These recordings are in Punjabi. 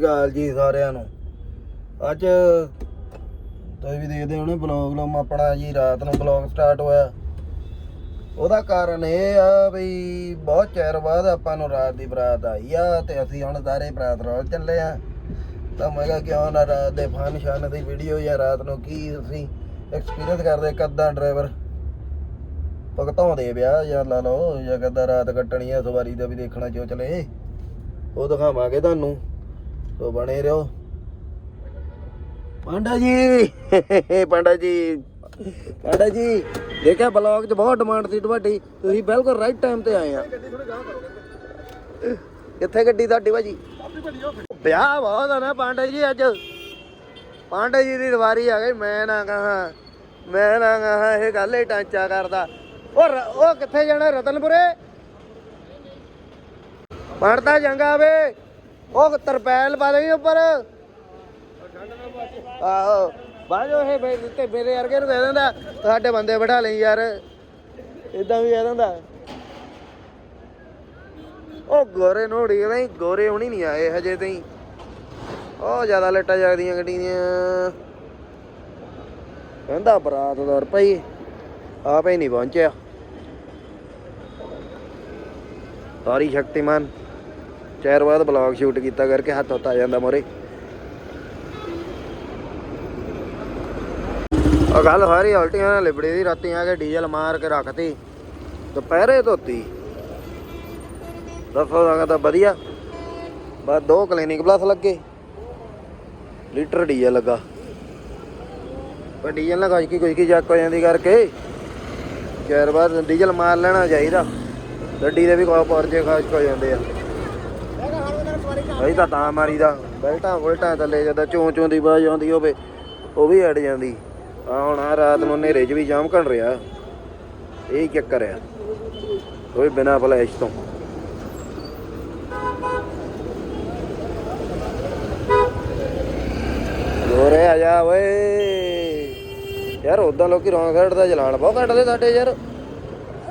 ਅਕਾਲ ਜੀ ਸਾਰਿਆਂ ਨੂੰ। ਅੱਜ ਤੁਸੀਂ ਵੀ ਦੇਖਦੇ ਹੋਣੇ ਬਲੌਗ ਲਮ ਆਪਣਾ ਜੀ ਰਾਤ ਨੂੰ ਬਲੌਗ ਸਟਾਰਟ ਹੋਇਆ। ਉਹਦਾ ਕਾਰਨ ਇਹ ਆ ਵੀ ਬਹੁਤ ਚਿਰ ਬਾਅਦ ਆਪਾਂ ਨੂੰ ਰਾਤ ਦੀ ਬਰਾਤ ਆਈ ਆ ਤੇ ਅਸੀਂ ਹੁਣ ਸਾਰੇ ਬਰਾਤ ਰੋਲ ਚੱਲੇ ਆ। ਤਾਂ ਮੈਂ ਕਿਹਾ ਕਿਉਂ ਨਾ ਰਾਤ ਦੇ ਫਨ ਸ਼ਨ ਦੀ ਵੀਡੀਓ ਜਾਂ ਰਾਤ ਨੂੰ ਕੀ ਅਸੀਂ ਐਕਸਪੀਰੀਅੰਸ ਕਰਦੇ ਕੱਦਾਂ ਡਰਾਈਵਰ ਭਗਤਾਉਂਦੇ ਵਿਆਹ ਜਾਂ ਲਾ ਲਓ, ਜਾਂ ਕੱਦਾਂ ਰਾਤ ਕੱਟਣੀ ਆ, ਸਵਾਰੀ ਦਾ ਵੀ ਦੇਖਣਾ ਚੋ ਚਲੇ। ਉਹ ਦਿਖਾਵਾਂਗੇ ਤੁਹਾਨੂੰ। ਤੋ ਬਣੇ ਰਹੋ। ਪਾਂਡਾ ਜੀ। ਪਾਂਡਾ ਜੀ। ਪਾਂਡਾ ਜੀ। ਦੇਖਿਆ ਬਲੌਗ 'ਚ ਬਹੁਤ ਡਿਮਾਂਡ ਸੀ ਤੁਹਾਡੀ। ਤੁਸੀਂ ਬਿਲਕੁਲ ਰਾਈਟ ਟਾਈਮ ਤੇ ਆਏ ਆ। ਕਿੱਥੇ ਗੱਡੀ ਤੁਹਾਡੀ ਭਾਜੀ? ਵਿਆਹ ਬਹੁਤ ਆ ਨਾ ਪਾਂਡਾ ਜੀ ਅੱਜ। ਪਾਂਡਾ ਜੀ ਦੀ ਵਾਰੀ ਆ ਗਈ। ਮੈਂ ਨਾ ਕਹਾ, ਮੈਂ ਨਾ ਕਹਾ ਇਹ ਗੱਲ ਹੀ ਟਾਂਚਾ ਕਰਦਾ। ਉਹ ਰ- ਉਹ ਕਿੱਥੇ ਜਾਣਾ ਰਤਨਪੁਰੇ? ਪੜਦਾ ਚੰਗਾ ਵੇ। ਉਹ ਤਰਪੈਲ ਪਾ ਦੇਗੀ ਉੱਪਰ। ਆਹੋ ਬਾਜੋ ਇਹ ਬੇ- ਤੇ ਮੇਰੇ ਵਰਗੇ ਨੂੰ ਕਹਿ ਦਿੰਦਾ। ਸਾਡੇ ਬੰਦੇ ਬਿਠਾ ਲਈ ਯਾਰ। ਇਦਾਂ ਵੀ ਕਹਿ ਦਿੰਦਾ। ਉਹ ਗੋਰੇ ਨੋੜੀ ਨਹੀਂ ਗੋਰੇ ਹੁਣੀ ਨਹੀਂ ਆਏ ਹਜੇ ਤਾਈ। ਉਹ ਜ਼ਿਆਦਾ ਲੇਟਾ ਜਾਗਦੀਆਂ ਗੱਡੀ ਦੀਆਂ ਕਹਿੰਦਾ ਬਰਾਤ ਦਾ ਰੁਪਈ ਆਪੇ ਨਹੀਂ ਪਹੁੰਚਿਆ। ਸਾਰੀ ਸ਼ਕਤੀਮਾਨ। ਚਾਰ ਬਾਅਦ ਬਲੌਗ ਸ਼ੂਟ ਕੀਤਾ ਕਰਕੇ ਹੱਥ ਉੱਤ ਆ ਜਾਂਦਾ ਮੋਰੇ। ਆ ਗੱਲ ਸਾਰੀ ਉਲਟੀਆਂ ਨਾਲ ਲਿਬੜੀ ਦੀ, ਰਾਤੀ ਆ ਕੇ ਡੀਜ਼ਲ ਮਾਰ ਕੇ ਰੱਖਤੀ, ਦੁਪਹਿਰੇ ਧੋਤੀ। ਦੱਸੋ ਦਾ ਤਾਂ ਵਧੀਆ। ਬਸ ਦੋ ਕਲੀਨਿਕ ਪਲੱਸ ਲੱਗੇ। ਲੀਟਰ ਡੀਜ਼ਲ ਲੱਗਾ। ਪਰ ਡੀਜ਼ਲ ਨਾਲ ਕੁਝ ਕੀ ਕੁਝ ਕੀ ਚੱਕ ਹੋ ਜਾਂਦੀ ਕਰਕੇ ਚਾਰ ਬਾਅਦ ਡੀਜ਼ਲ ਮਾਰ ਲੈਣਾ ਚਾਹੀਦਾ। ਗੱਡੀ ਦੇ ਵੀ ਕੋਈ ਪਰਜੇ ਖਾਸ ਹੋ ਜਾਂਦੇ ਆ। ਅਸੀਂ ਤਾਂ ਤਾਂ ਮਾਰੀਦਾ। ਬੈਲਟਾਂ ਬੁਲਟਾਂ ਥੱਲੇ ਜਦੋਂ ਚੋਂ ਚੋਂ ਦੀ ਆਵਾਜ਼ ਆਉਂਦੀ ਹੋਵੇ, ਉਹ ਵੀ ਅੜ ਜਾਂਦੀ। ਆ ਹੁਣ ਆ ਰਾਤ ਨੂੰ ਹਨੇਰੇ 'ਚ ਵੀ ਜਾਮ ਘਣ ਰਿਹਾ। ਇਹ ਚੱਕਰ ਆ। ਕੋਈ ਬਿਨਾ ਫਲੈਸ਼ ਤੋਂ। ਗੋਰੇ ਆ ਜਾ ਓਏ। ਯਾਰ ਉਦਾਂ ਲੋਕੀ ਰੌਂਗ ਸਾਈਡ ਦਾ ਚਲਾਨ ਬਹੁਤ ਕੱਟਦੇ ਸਾਡੇ ਯਾਰ।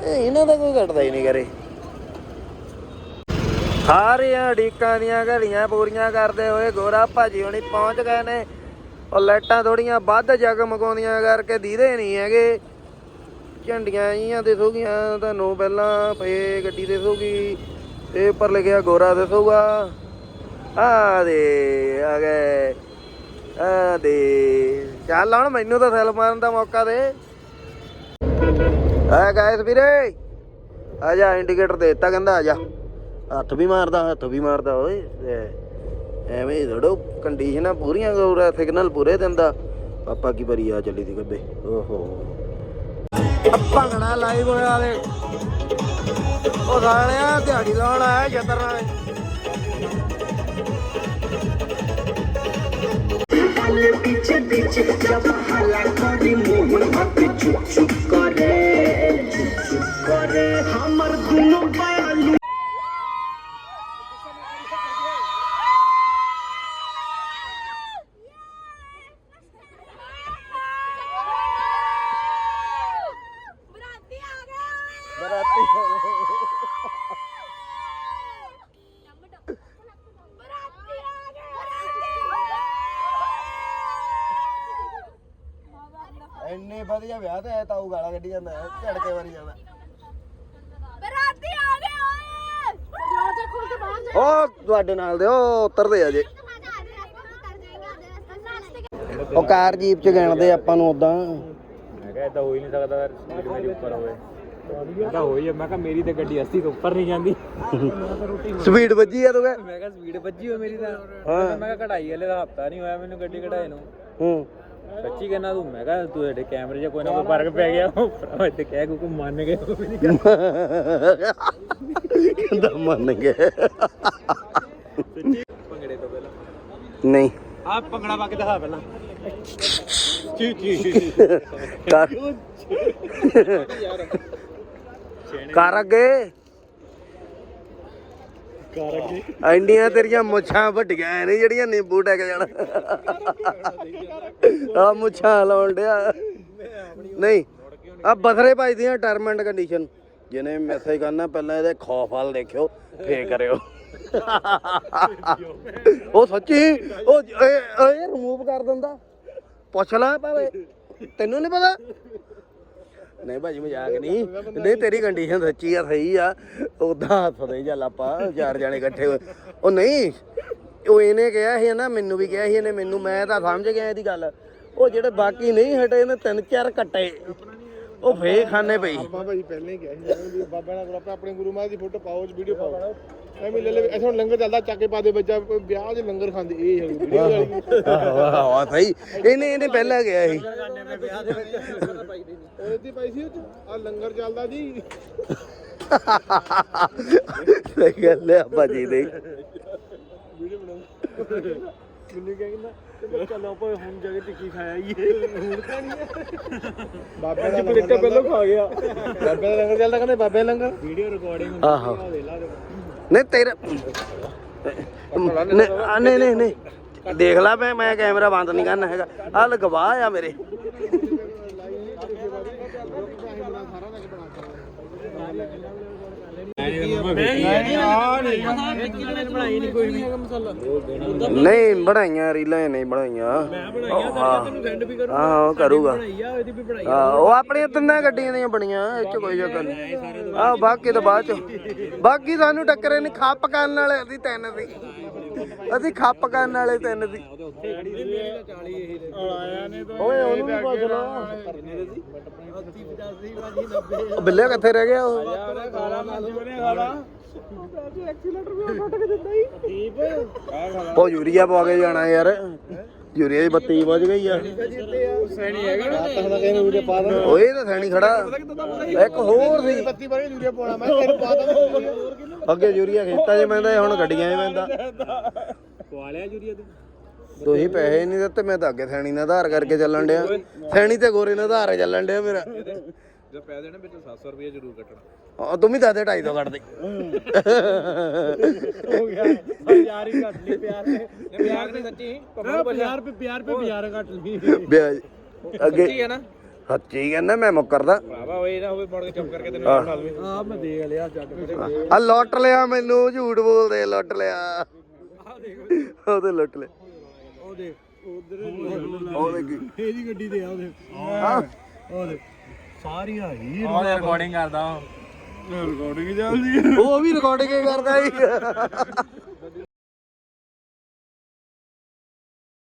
ਇਹਨਾਂ ਦਾ ਕੋਈ ਕੱਟਦਾ ਹੀ ਨਹੀਂ ਕਰੇ। ਸਾਰੀਆਂ ਢੀਕਾਂ ਦੀਆਂ ਘੜੀਆਂ ਪੂਰੀਆਂ ਕਰਦੇ ਹੋਏ ਗੋਰਾ ਭਾਜੀ ਹੁਣੀ ਪਹੁੰਚ ਗਏ ਨੇ। ਉਹ ਲਾਈਟਾਂ ਥੋੜੀਆਂ ਵੱਧ ਜਗਮਗਾਉਂਦੀਆਂ ਕਰਕੇ ਦੀਦੇ ਨਹੀਂ ਹੈਗੇ। ਝੰਡੀਆਂ ਜੀਆਂ ਦਿਸੂਗੀਆਂ ਤੁਹਾਨੂੰ ਪਹਿਲਾਂ ਫੇ ਗੱਡੀ ਦਿਸੂਗੀ, ਤੇ ਉੱਪਰ ਲਿਖਿਆ ਗੋਰਾ ਦਿਸੂਗਾ। ਆ ਦੇ, ਆ ਗਏ, ਆ ਦੇ। ਚੱਲ ਹੁਣ ਮੈਨੂੰ ਤਾਂ ਸੈਲ ਮਾਰਨ ਦਾ ਮੌਕਾ ਦੇ। ਆ ਗਾਇਸ ਵੀਰੇ, ਆ ਜਾ ਇੰਡੀਕੇਟਰ ਦੇ ਦਿੱਤਾ ਕਹਿੰਦਾ, ਆ ਜਾ। ਹੱਥ ਵੀ ਮਾਰਦਾ ਹੱਥ ਵੀ ਮਾਰਦਾ ਓਏ ਐਵੇਂ ਥੋੜੋ ਕੰਡੀਸ਼ਨਾਂ ਪੂਰੀਆਂ ਗੌਰਾ ਸਿਗਨਲ ਪੂਰੇ ਦਿੰਦਾ ਪਾਪਾ ਕੀ ਬਰੀ ਆ ਚੱਲੀ ਦੀ ਗੱਬੇ। ਓਹੋ। ਭੰਗੜਾ ਲਾਈਵ ਹੋਇਆ ਦੇ ਉਹ ਸਾਲਿਆ ਦਿਹਾੜੀ ਲਾਉਣ ਆਇਆ ਜਤਰ ਪਿੱਛੇ ਪਿੱਛੇ ਜਬ ਹਲਾ ਕਰੀ ਮੂੰਹ ਹੱਥ ਚੁੱਕ ਚੁੱਕ ਇੰਨੇ ਵਧੀਆ ਵਿਆਹ ਤੇ ਆਇਆ ਤਾਊ ਗਾਲਾਂ ਕੱਢੀ ਜਾਂਦਾ ਝੜਕੇ ਵਾਰੀ ਜਾਂਦਾ। ਬਰਾਤੀ ਆ ਗਿਆ ਓਏ! ਦਰਵਾਜ਼ਾ ਖੋਲ ਕੇ ਬਾਹਰ ਜਾ। ਉਹ ਤੁਹਾਡੇ ਨਾਲ ਦੇ ਉਹ ਉਤਰਦੇ ਆ ਜੇ। ਉਹ ਕਾਰ ਜੀਪ ਚ ਗਿਣਦੇ ਆਪਾਂ ਨੂੰ ਉਦਾਂ ਮੈਂ ਕਿਹਾ ਇਦਾਂ ਹੋ ਹੀ ਨਹੀਂ ਸਕਦਾ ਸਪੀਡ ਮੇਰੀ ਉੱਪਰ ਹੋਵੇ। ਇਦਾਂ ਹੋਈ ਹੈ ਮੈਂ ਕਿਹਾ ਮੇਰੀ ਤੇ ਗੱਡੀ 80 ਤੋਂ ਉੱਪਰ ਨਹੀਂ ਜਾਂਦੀ। ਸਪੀਡ ਵੱਜੀ ਆ ਤੂੰ ਕਹਿ। ਮੈਂ ਕਿਹਾ ਸਪੀਡ ਵੱਜੀ ਹੋਈ ਮੇਰੀ ਤਾਂ। ਹਾਂ। ਮੈਂ ਕਿਹਾ ਕਢਾਈ ਵਾਲੇ ਦਾ ਹਫਤਾ ਨਹੀਂ ਹੋਇਆ ਮੈਨੂੰ ਗੱਡੀ ਕਢਾਏ ਨੂੰ। ਹੂੰ। ਸੱਚੀ ਕਹਿੰਦਾ ਤੂੰ ਮੈਂ ਕਿਹਾ ਤੂੰ ਇਹਦੇ ਕੈਮਰੇ 'ਚ ਕੋਈ ਨਾ ਕੋਈ ਫ਼ਰਕ ਪੈ ਗਿਆ। ਉਹ ਭਰਾਵਾ ਤੇ ਕਹਿ ਕੋ ਮੰਨ ਗਏ ਉਹ ਵੀ ਨਹੀਂ ਕਹਿੰਦਾ ਮੰਨ ਗਏ ਭੰਗੜੇ ਤੋਂ ਪਹਿਲਾਂ। ਨਹੀਂ। ਆ ਭੰਗੜਾ ਪਾ ਕੇ ਦਿਖਾ ਪਹਿਲਾਂ। ਚੀ ਚੀ ਕਰ ਕਰ ਕਰ ਅੱਗੇ। ਐਂਡੀਆਂ ਤੇਰੀਆਂ ਮੁੱਛਾਂ ਵੱਡੀਆਂ ਨੇ ਜਿਹੜੀਆਂ ਨਿੰਬੂ ਟੈਕ ਜਾਣਾ। ਆ ਮੁੱਛਾਂ ਲਾਉਣ ਡਿਆ। ਨਹੀਂ ਆ ਬਥਰੇ ਭਾਈ ਟਰਮ ਐਂਡ ਕੰਡੀਸ਼ਨ ਜਿਹਨੇ ਮੈਸੇਜ ਕਰਨਾ, ਪਹਿਲਾਂ ਇਹਦੇ ਖੌਫ ਹਾਲ ਦੇਖਿਓ, ਫੇਰ ਕਰਿਓ। ਉਹ ਸੱਚੀ, ਉਹ ਇਹ ਰਿਮੂਵ ਕਰ ਦਿੰਦਾ। ਪੁੱਛ ਲੈ ਭਾਵੇਂ। ਤੈਨੂੰ ਨਹੀਂ ਪਤਾ? ਨਹੀਂ ਭਾਜੀ, ਮਜ਼ਾਕ ਨਹੀਂ। ਨਹੀਂ, ਤੇਰੀ ਕੰਡੀਸ਼ਨ ਸੱਚੀ ਆ, ਸਹੀ ਆ। ਉਦਾਂ ਹੱਸਦੇ ਚੱਲ ਆਪਾਂ, ਚਾਰ ਜਾਣੇ ਇਕੱਠੇ ਹੋਏ। ਉਹ ਨਹੀਂ, ਉਹ ਇਹਨੇ ਕਿਹਾ ਸੀ ਨਾ, ਮੈਨੂੰ ਵੀ ਕਿਹਾ ਸੀ ਇਹਨੇ, ਮੈਨੂੰ ਮੈਂ ਤਾਂ ਸਮਝ ਗਿਆ ਇਹਦੀ ਗੱਲ। ਉਹ ਜਿਹੜੇ ਬਾਕੀ ਨਹੀਂ ਹਟੇ ਨੇ ਤਿੰਨ ਚਾਰ ਕੱਟੇ। ਉਹ ਫੇਕ ਖਾਨੇ ਪਈ ਬਾਬਾ ਜੀ ਪਹਿਲਾਂ ਹੀ ਕਿਹਾ ਸੀ ਵੀ ਬਾਬਾ ਨਾਲ ਗਰੁੱਪ ਆਪਣੇ ਗੁਰੂ ਮਹਾਰਾਜ ਦੀ ਫੋਟੋ ਪਾਓ ਵੀਡੀਓ ਪਾਓ। ਐਵੇਂ ਲੈ ਲੈ ਐਸੇ ਹੁਣ ਲੰਗਰ ਚੱਲਦਾ ਚੱਕ ਕੇ ਪਾ ਦੇ ਬੱਚਾ ਵਿਆਹ 'ਚ ਲੰਗਰ ਖਾਂਦੇ ਇਹ ਹੈਗੀ ਵੀਡੀਓ ਵਾਲੀ। ਆਹੋ ਆਹੋ ਸਹੀ। ਇਹਨੇ ਇਹਨੇ ਪਹਿਲਾਂ ਗਿਆ ਸੀ। ਇਹਦੀ ਪਾਈ ਸੀ ਆ ਲੰਗਰ ਚੱਲਦਾ ਜੀ। ਸਹੀ ਗੱਲ ਹੈ ਭਾਜੀ ਦੇ ਵੀਡੀਓ ਬਣਾਓ। ਮੈਨੂੰ ਕਹਿੰਦਾ ਤੇ ਚੱਲ ਆਪਾਂ ਹੁਣ ਜਾ ਕੇ ਟਿੱਕੀ ਖਾਇਆ ਹੀ ਹੁਣ ਖਾਣੀ ਬਾਬੇ ਦਾ ਲੰਗਰ ਪਹਿਲਾਂ ਖਾ ਗਿਆ। ਬਾਬੇ ਦਾ ਲੰਗਰ ਚੱਲਦਾ ਕਹਿੰਦੇ ਬਾਬੇ ਦਾ ਲੰਗਰ? ਵੀਡੀਓ ਰਿਕਾਰਡਿੰਗ ਆਹੋ। ਨਹੀਂ ਤੇਰਾ ਨਹੀਂ ਦੇਖ ਲੈ ਮੈਂ ਮੈਂ ਕੈਮਰਾ ਬੰਦ ਨਹੀਂ ਕਰਨਾ ਹੈਗਾ। ਆ ਲਗਵਾਹ ਆ ਮੇਰੇ। ਨਹੀਂ ਬਣਾਈਆਂ ਰੀਲਾਂ ਨਹੀਂ ਬਣਾਈਆਂ। ਮੈਂ ਬਣਾਈਆਂ ਤਾਂ ਤੈਨੂੰ ਸੈਂਡ ਵੀ ਕਰੂੰਗਾ। ਹਾਂ ਕਰੂਗਾ। ਹਾਂ ਉਹ ਆਪਣੀਆਂ ਤਿੰਨਾਂ ਗੱਡੀਆਂ ਦੀਆਂ ਬਣੀਆਂ ਇਹ ਚ ਕੋਈ ਚੱਕਰ ਨਹੀਂ। ਆਹ ਬਾਕੀ ਤਾਂ ਬਾਅਦ ਚ। ਬਾਕੀ ਸਾਨੂੰ ਟੱਕਰੇ ਨਹੀਂ ਖੱਪ ਕਰਨ ਵਾਲੇ ਅਸੀਂ ਤਿੰਨ ਸੀ ਅਸੀਂ ਖੱਪ ਕਰਨ ਵਾਲੇ ਤਿੰਨ ਸੀ ਓਏ, ਉਹਨੂੰ ਵੀ ਪੁੱਛ ਲਓ। ਉਹ ਬਿੱਲੇ ਕਿੱਥੇ ਰਹਿ ਗਿਆ ਉਹ? ਉਹ ਯੂਰੀਆ ਪਵਾ ਕੇ ਜਾਣਾ ਯਾਰ। ਯੂਰੀਆ ਦੀ ਬੱਤੀ ਬੁੱਝ ਗਈ ਆ। ਸੈਣੀ ਹੈਗਾ ਨਾ ਓਏ ਤਾਂ ਸੈਣੀ ਖੜਾ। ਇੱਕ ਹੋਰ ਸੀ। ਬੱਤੀ ਬਾਰੇ ਵੀਡੀਓ ਪਾਉਣਾ ਮੈਂ ਤੈਨੂੰ ਪਾ ਦਾਂ ਅੱਗੇ ਯੂਰੀਆ ਖੇਤਾਂ 'ਚ ਪੈਂਦਾ ਹੁਣ ਗੱਡੀਆਂ 'ਚ ਪੈਂਦਾ। ਪਵਾ ਲਿਆ ਜੂਰੀਆ ਤੇ? ਤੁਸੀਂ ਪੈਸੇ ਨਹੀਂ ਦਿੱਤੇ ਮੈਂ ਤਾਂ ਅੱਗੇ ਸੈਣੀ ਨਾਲ ਆਧਾਰ ਕਰਕੇ ਚੱਲਣ ਡਿਆ। ਸੈਣੀ ਤੇ ਗੋਰੇ ਨਾਲ ਆਧਾਰ ਚੱਲਣ ਡਿਆ ਮੇਰਾ। ਜੇ ਪੈ ਦੇਣਾ ਵਿੱਚ 700 ਰੁਪਏ ਜ਼ਰੂਰ ਕੱਟਣਾ। ਆ ਤੂੰ ਵੀ ਦੱਸ ਦੇ 250 ਕੱਟ ਦੇ। ਹੋ ਗਿਆ। ਯਾਰ ਹੀ ਕੱਟ ਲਈ ਪਿਆਰ ਨੇ ਪਿਆਰ ਨਹੀਂ ਸੱਚੀ। 50 ਰੁਪਏ 50 ਰੁਪਏ ਬਾਜ਼ਾਰ ਕੱਟ ਲਈ। ਵਿਆਜ ਅੱਗੇ ਹੈ ਨਾ? ਸੱਚੀ ਕਹਿੰਦਾ ਮੈਂ ਮੁੱਕਰਦਾ। ਭਰਾਵਾ ਹੋਏ ਨਾ ਹੋਵੇ ਮੁੜ ਕੇ ਚੁੱਪ ਕਰਕੇ ਤੈਨੂੰ ਬਣਾ ਲਵੇ ਆ ਮੈਂ ਦੇਖ ਲਿਆ ਜੱਟ ਆ ਲੁੱਟ ਲਿਆ ਮੈਨੂੰ ਝੂਠ ਬੋਲਦੇ ਲੁੱਟ ਲਿਆ। ਉਹਦੇ ਲੁੱਟ ਲਿਆ। ਉਹਦੇ ਉਧਰ ਉਹਦੇ ਕੀ ਇਹਦੀ ਗੱਡੀ ਦੇ ਆ ਉਹਦੇ ਹਾਂ। ਉਹਦੇ ਸਾਰੀਆਂ ਹੀ ਉਹ ਰਿਕਾਰਡਿੰਗ ਕਰਦਾ ਰਿਕਾਰਡਿੰਗ ਚੱਲਦੀ ਉਹ ਵੀ ਰਿਕਾਰਡਿੰਗ ਕਰਦਾ ਸੀ।